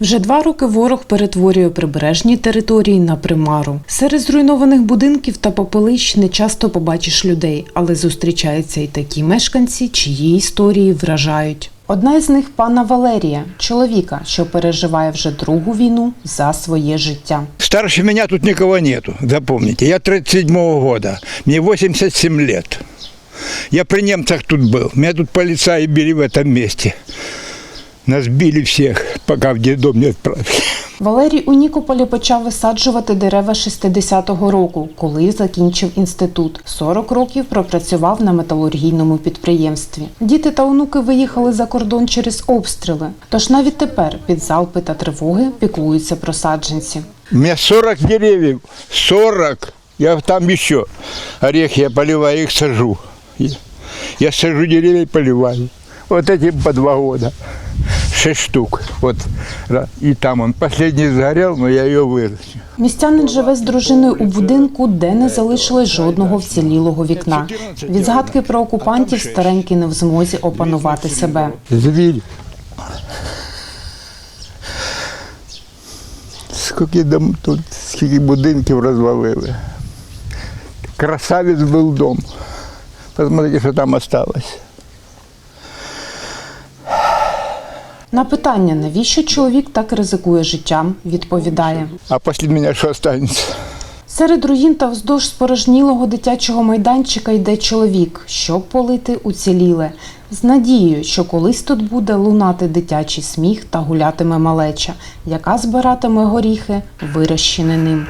Вже два роки ворог перетворює прибережні території на примару. Серед зруйнованих будинків та попелищ не часто побачиш людей, але зустрічаються і такі мешканці, чиї історії вражають. Одна із них пана Валерія, чоловіка, що переживає вже другу війну за своє життя. Старше меня тут никого нету, запомните. Я 37-го года, мне 87 лет. Я при немцах тут был. Меня тут полицаи били в этом месте. Нас били всех, пока в детдом не отправили. Валерій у Нікополі почав висаджувати дерева 60-го року, коли закінчив інститут. 40 років пропрацював на металургійному підприємстві. Діти та онуки виїхали за кордон через обстріли. Тож навіть тепер під залпи та тривоги піклуються про саджанці. У меня 40 деревьев, 40. Я там еще орехи я поливаю, их сажу. Я- сажу деревья и поливаю. Вот эти по два года. Шесть штук. Вот. ра- И там он последний сгорел, но я ее выращу. Містянин живе з дружиною у будинку, де не залишили жодного вцілілого вікна. Від згадки про окупантів старенький не в змозі опанувати себе. Звір. Скільки дом тут, скільки будинків розвалили. Красавець був дом. Посмотрите, що там осталось. На питання, навіщо чоловік так ризикує життям, відповідає. А після мене що останеться? Серед руїн та вздовж спорожнілого дитячого майданчика йде чоловік, щоб полити уціліле, з надією, що колись тут буде лунати дитячий сміх та гулятиме малеча, яка збиратиме горіхи, вирощені ним.